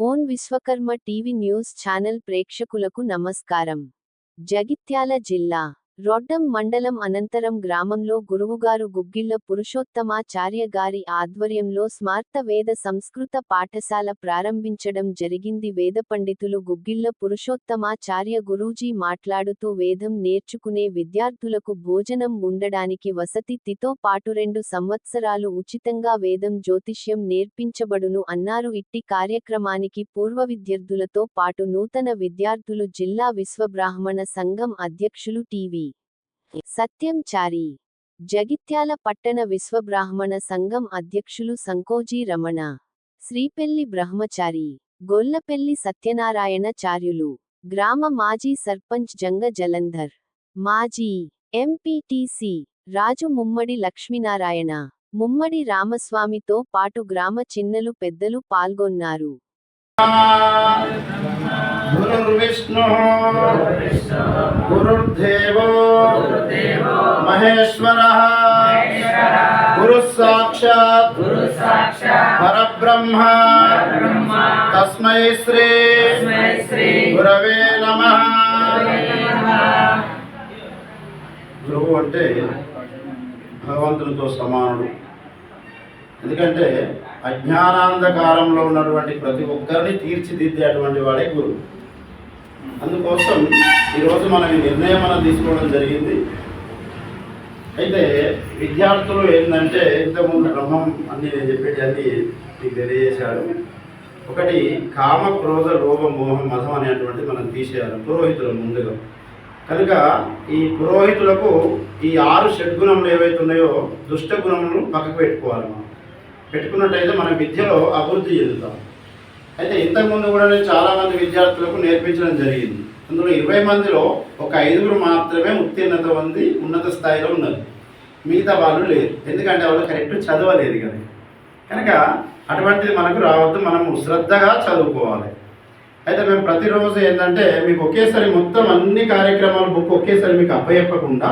Own Vishwakarma TV news channel ప్రేక్షకులకు నమస్కారం. జగిత్యాల జిల్లా రొడ్డం మండలం అనంతరం గ్రామంలో గురువుగారు గుగ్గిళ్ళ పురుషోత్తమాచార్య గారి ఆధ్వర్యంలో స్మార్త వేద సంస్కృత పాఠశాల ప్రారంభించడం జరిగింది. వేద పండితులు గుగ్గిళ్ళ పురుషోత్తమాచార్య గురూజీ మాట్లాడుతూ వేదం నేర్చుకునే విద్యార్థులకు భోజనం ఉండడానికి వసతి తితో పాటు రెండు సంవత్సరాలు ఉచితంగా వేదం జ్యోతిష్యం నేర్పించబడును అన్నారు. ఇట్టి కార్యక్రమానికి పూర్వ విద్యార్థులతో పాటు నూతన విద్యార్థులు జిల్లా విశ్వబ్రాహ్మణ సంఘం అధ్యక్షులు టీవీ సత్యం చారి. జగిత్యాల పట్టణ విశ్వబ్రాహ్మణ సంఘం అధ్యక్షులు సంకోజీ రమణ. శ్రీపెల్లి బ్రహ్మచారి. గొల్లపెల్లి సత్యనారాయణ చార్యులు. గ్రామ మాజీ సర్పంచ్ జంగ జలంధర్. మాజీ ఎంపీటీసీ రాజు ముమ్మడి లక్ష్మీనారాయణ. ముమ్మడి రామస్వామితో పాటు గ్రామ చిన్నలు పెద్దలు పాల్గొన్నారు. మహేశ్వర. గురు సాక్షాత్ పరబ్రహ్మ. తస్మై శ్రీ. గురవే నమ. గురువు అంటే భగవంతునితో సమానుడు. ఎందుకంటే అజ్ఞానాంధకారంలో ఉన్నటువంటి ప్రతి ఒక్కరిని తీర్చిదిద్దేటువంటి వాడే గురువు. అందుకోసం ఈరోజు మనం ఈ నిర్ణయం మనం తీసుకోవడం జరిగింది. అయితే విద్యార్థులు ఏంటంటే ఇంతకుముందు బ్రహ్మం అన్ని నేను చెప్పేటి అన్ని మీకు తెలియజేశాడు ఒకటి కామ క్రోధ లోభ మోహం మతం అనేటువంటి మనం తీసేయాలి పురోహితులు ముందుగా. కనుక ఈ పురోహితులకు ఈ ఆరు షడ్గుణములు ఏవైతే ఉన్నాయో దుష్ట గుణములను పక్కకు పెట్టుకోవాలి మనం. పెట్టుకున్నట్టయితే మన విద్యలో అభివృద్ధి చెందుతాం. అయితే ఇంతకుముందు కూడా నేను చాలామంది విద్యార్థులకు నేర్పించడం జరిగింది. అందులో ఇరవై మందిలో ఒక ఐదుగురు మాత్రమే ఉత్తీర్ణత ఉంది ఉన్నత స్థాయిలో ఉన్నారు. మిగతా వాళ్ళు లేరు. ఎందుకంటే వాళ్ళు కరెక్ట్ చదవలేదు కదా. కనుక అటువంటిది మనకు రావద్దు. మనము శ్రద్ధగా చదువుకోవాలి. అయితే మేము ప్రతిరోజు ఏంటంటే మీకు ఒకేసారి మొత్తం అన్ని కార్యక్రమాలు బుక్ ఒకేసారి మీకు అప్పయప్పకుండా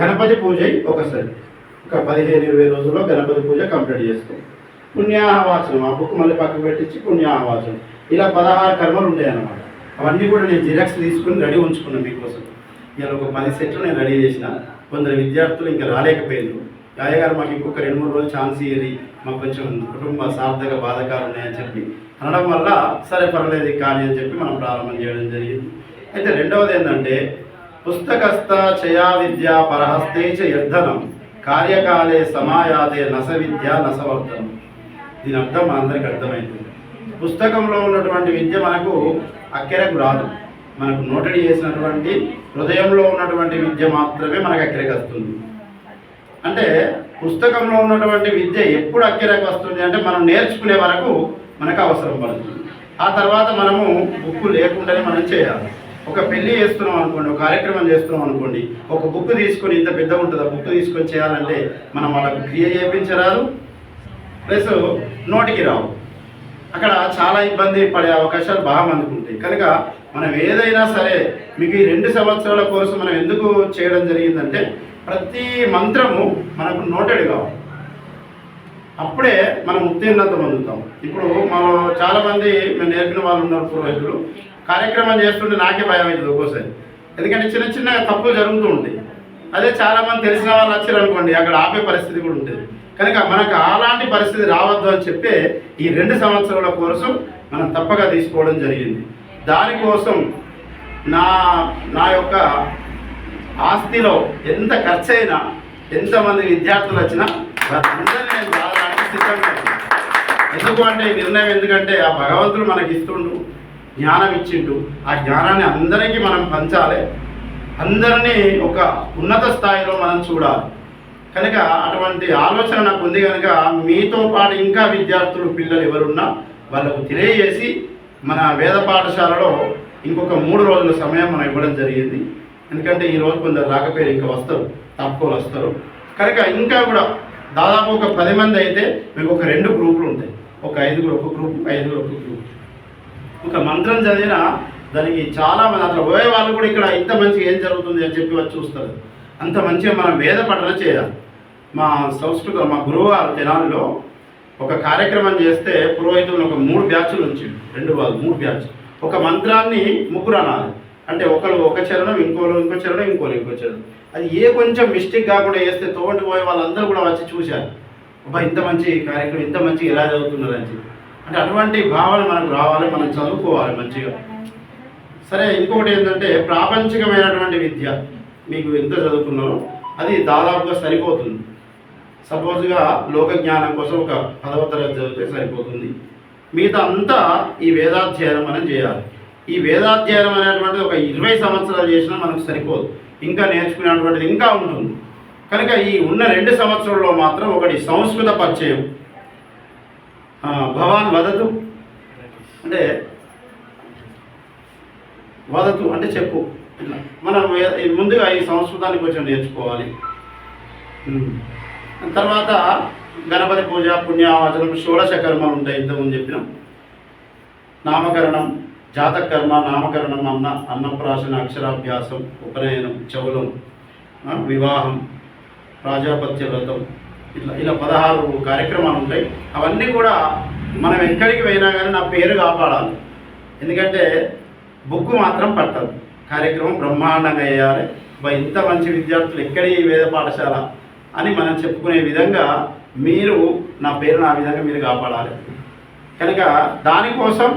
గణపతి పూజ ఒకసారి. ఒక పదిహేను ఇరవై రోజుల్లో గణపతి పూజ కంప్లీట్ చేసుకోండి పుణ్యాహవాచనం ఆ బుక్ మళ్ళీ పక్కకు పెట్టించి పుణ్యాహవాచనం ఇలా పదహారు కర్మలు ఉంటాయి అన్నమాట అవన్నీ కూడా నేను జిరాక్స్ తీసుకుని రెడీ ఉంచుకున్నాను మీకోసం. ఇలా ఒక పది సెట్లు నేను రెడీ చేసిన. కొందరు విద్యార్థులు ఇంకా రాలేకపోయారు గాయగారు మాకు ఇంకొక రెండు మూడు రోజులు ఛాన్స్ ఇయ్యి మాకు కొంచెం కుటుంబ సార్థక బాధకాలు ఉన్నాయని చెప్పి. అనడం వల్ల సరే పర్లేదు కానీ అని చెప్పి మనం ప్రారంభం చేయడం జరిగింది. అయితే రెండవది ఏంటంటే పుస్తకస్థ చయా విద్య పరహస్తే చ యర్ధనం. కార్యకాలే సమాయాతే నస విద్య నసవర్ధనం దీని అర్థం మనందరికీ అర్థమైంది. పుస్తకంలో ఉన్నటువంటి విద్య మనకు అక్కెరకు రాదు. మనకు నోటడి చేసినటువంటి హృదయంలో ఉన్నటువంటి విద్య మాత్రమే మనకు అక్కెరకు వస్తుంది. అంటే పుస్తకంలో ఉన్నటువంటి విద్య ఎప్పుడు అక్కెరకు వస్తుంది అంటే మనం నేర్చుకునే వరకు మనకు అవసరం పడుతుంది. ఆ తర్వాత మనము బుక్ లేకుండానే మనం చేయాలి. ఒక పెళ్ళి చేస్తున్నాం అనుకోండి ఒక కార్యక్రమం చేస్తున్నాం అనుకోండి ఒక బుక్ తీసుకొని ఇంత పెద్ద ఉంటుంది? ఆ బుక్ తీసుకొని చేయాలంటే మనం వాళ్ళకు క్రియ చేయించరాదు. ప్లస్ నోటికి రావు. అక్కడ చాలా ఇబ్బంది పడే అవకాశాలు బాగా మందికి ఉంటాయి. కనుక మనం ఏదైనా సరే మీకు ఈ రెండు సంవత్సరాల కోర్సు మనం ఎందుకు చేయడం జరిగిందంటే ప్రతి మంత్రము మనకు నోటెడ్ కావాలి అప్పుడే మనం ఉత్తీర్ణత పొందుతాం. ఇప్పుడు మనం చాలామంది మేము నేర్పిన వాళ్ళు ఉన్నారు పురోహితులు. కార్యక్రమం చేస్తుంటే నాకే భయం అవుతుంది ఒక్కోసారి. ఎందుకంటే చిన్న చిన్న తప్పులు జరుగుతూ ఉంటాయి. అదే చాలామంది తెలిసిన వాళ్ళు వచ్చారు అనుకోండి అక్కడ ఆపే పరిస్థితి కూడా ఉంటుంది. కనుక మనకు అలాంటి పరిస్థితి రావద్దు అని చెప్పే ఈ రెండు సంవత్సరాల కోసం మనం తప్పగా తీసుకోవడం జరిగింది. దానికోసం నా నా యొక్క ఆస్తిలో ఎంత ఖర్చు అయినా ఎంతమంది విద్యార్థులు వచ్చినా వాళ్ళందరినీ నేను రావడానికి సిద్ధంగా ఎందుకు అంటే ఈ నిర్ణయం ఎందుకంటే ఆ భగవంతుడు మనకి ఇస్తుండు జ్ఞానం ఇచ్చిండు. ఆ జ్ఞానాన్ని అందరికీ మనం పంచాలి. అందరినీ ఒక ఉన్నత స్థాయిలో మనం చూడాలి. కనుక అటువంటి ఆలోచన నాకు ఉంది కనుక మీతో పాటు ఇంకా విద్యార్థులు పిల్లలు ఎవరున్నా వాళ్ళకు తెలియజేసి మన వేద పాఠశాలలో ఇంకొక మూడు రోజుల సమయం మనం ఇవ్వడం జరిగింది. ఎందుకంటే ఈ రోజు కొందరు రాకపోయారు ఇంకా వస్తారు తక్కువ వస్తారు. కనుక ఇంకా కూడా దాదాపు ఒక పది మంది అయితే మీకు ఒక రెండు గ్రూపులు ఉంటాయి. ఒక ఐదుగురు ఒక గ్రూప్ ఐదుగురు ఒక గ్రూప్. ఒక మంత్రం చదివిన దానికి చాలా మంది అట్లా పోయే వాళ్ళు కూడా ఇక్కడ ఇంత మంచిగా ఏం జరుగుతుంది అని చెప్పి వచ్చి చూస్తారు. అంత మంచిగా మనం వేద పఠన చేయాలి. మా సంస్కృత మా గురువారు తెనాలిలో ఒక కార్యక్రమం చేస్తే పురోహితులను ఒక మూడు బ్యాచ్లు ఉంచి రెండు వాళ్ళు మూడు బ్యాచ్ ఒక మంత్రాన్ని ముగ్గురు అనాలి. అంటే ఒకరు ఒక చరణం ఇంకోరు ఇంకో చరణం ఇంకోరు ఇంకో చరణం. అది ఏ కొంచెం మిస్టేక్ కాకుండా చేస్తే తోటి పోయి వాళ్ళందరూ కూడా వచ్చి చూశారు. అబ్బా ఇంత మంచి కార్యక్రమం ఇంత మంచి ఎలా చదువుతున్నారు అని చెప్పి. అంటే అటువంటి భావన మనకు రావాలి మనం చదువుకోవాలి మంచిగా. సరే ఇంకొకటి ఏంటంటే ప్రాపంచికమైనటువంటి విద్య. మీకు ఎంత చదువుకున్నారో అది దాదాపుగా సరిపోతుంది. సపోజ్గా లోక జ్ఞానం కోసం ఒక పదవ తరగతి చదివితే సరిపోతుంది. మిగతా అంతా ఈ వేదాధ్యయనం మనం చేయాలి. ఈ వేదాధ్యయనం అనేటువంటిది ఒక ఇరవై సంవత్సరాలు చేసినా మనకు సరిపోదు. ఇంకా నేర్చుకునేటువంటిది ఇంకా ఉంటుంది. కనుక ఈ ఉన్న రెండు సంవత్సరాల్లో మాత్రం ఒకటి సంస్కృత పరిచయం. భవాన్ వదతు. అంటే వదతు అంటే చెప్పు. ఇట్లా. మనం ముందుగా ఈ సంస్కృతాన్ని కొంచెం నేర్చుకోవాలి. తర్వాత గణపతి పూజ పుణ్యావాచనం షోడశ కర్మలు ఉంటాయి ఇంతకుముందు చెప్పినాం. నామకరణం జాతకర్మ నామకరణం అన్న అన్నప్రాశన అక్షరాభ్యాసం ఉపనయనం చౌలం వివాహం రాజాపత్య వ్రతం ఇట్లా ఇలా పదహారు కార్యక్రమాలు ఉంటాయి. అవన్నీ కూడా మనం ఎక్కడికి పోయినా కానీ నా పేరు కాపాడాలి. ఎందుకంటే బుక్ మాత్రం పట్టదు. కార్యక్రమం బ్రహ్మాండంగా వేయాలి ఇంత మంచి విద్యార్థులు ఎక్కడ ఈ వేద పాఠశాల అని మనం చెప్పుకునే విధంగా మీరు నా పేరును ఆ విధంగా మీరు కాపాడాలి. కనుక దానికోసం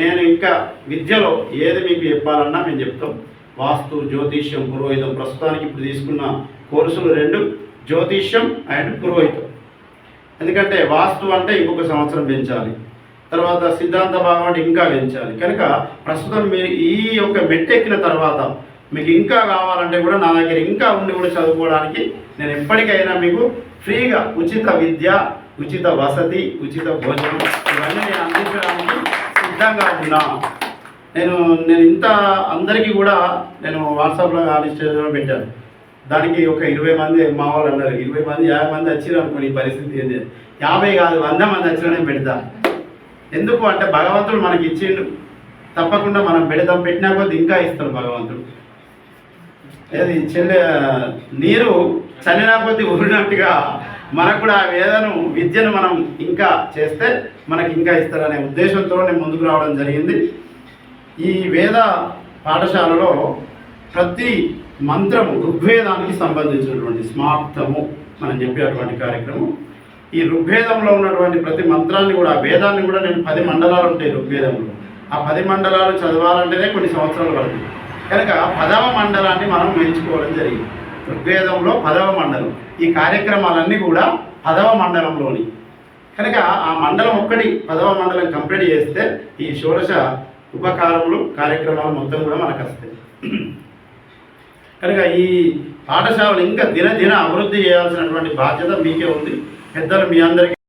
నేను ఇంకా విద్యలో ఏది మీకు చెప్పాలన్నా మేము చెప్తాం. వాస్తు జ్యోతిష్యం పురోహితం ప్రస్తుతానికి ఇప్పుడు తీసుకున్న కోర్సులు రెండు జ్యోతిష్యం అండ్ పురోహితం. ఎందుకంటే వాస్తు అంటే ఇంకొక సంవత్సరం పెంచాలి. తర్వాత సిద్ధాంత భాగం అంటే ఇంకా పెంచాలి. కనుక ప్రస్తుతం మీరు ఈ యొక్క మెట్టెక్కిన తర్వాత మీకు ఇంకా కావాలంటే కూడా నా దగ్గర ఇంకా ఉండి కూడా చదువుకోవడానికి నేను ఎప్పటికైనా మీకు ఫ్రీగా ఉచిత విద్య ఉచిత వసతి ఉచిత భోజనం ఇవన్నీ నేను అందించడానికి సిద్ధంగా ఉన్నా. నేను నేను ఇంత అందరికీ కూడా నేను వాట్సాప్లో ఆలోచన పెట్టాను. దానికి ఒక ఇరవై మంది మా వాళ్ళు అన్నారు. ఇరవై మంది యాభై మంది వచ్చిరు అనుకోని ఈ పరిస్థితి ఏంది? యాభై కాదు వంద మంది వచ్చినా నేను ఎందుకు అంటే భగవంతుడు మనకి ఇచ్చిండు. తప్పకుండా మనం పెడతాం పెట్టినా కొద్ది ఇంకా ఇస్తాడు భగవంతుడు. ఏది చెల్లె నీరు చల్లినా కొద్ది ఊరినట్టుగా మనకు కూడా ఆ వేదను విద్యను మనం ఇంకా చేస్తే మనకి ఇంకా ఇస్తారనే ఉద్దేశంతో నేను ముందుకు రావడం జరిగింది. ఈ వేద పాఠశాలలో ప్రతి మంత్రము ఋగ్వేదానికి సంబంధించినటువంటి స్మార్థము మనం చెప్పేటువంటి కార్యక్రమం ఈ ఋగ్వేదంలో ఉన్నటువంటి ప్రతి మంత్రాన్ని కూడా ఆ వేదాన్ని కూడా నేను పది మండలాలు ఉంటాయి ఋగ్వేదంలో. ఆ పది మండలాలు చదవాలంటేనే కొన్ని సంవత్సరాలు పడుతుంది. కనుక పదవ మండలాన్ని మనం ఎంచుకోవడం జరిగింది. ఋగ్వేదంలో పదవ మండలం. ఈ కార్యక్రమాలన్నీ కూడా పదవ మండలంలోని. కనుక ఆ మండలం ఒక్కటి పదవ మండలం కంప్లీట్ చేస్తే ఈ షోడశ ఉపకారములు కార్యక్రమాలు మొత్తం కూడా మనకు వస్తాయి. కనుక ఈ పాఠశాలలు ఇంకా దినదిన అభివృద్ధి చేయాల్సినటువంటి బాధ్యత మీకే ఉంది. పెద్దలు మీ అందరికీ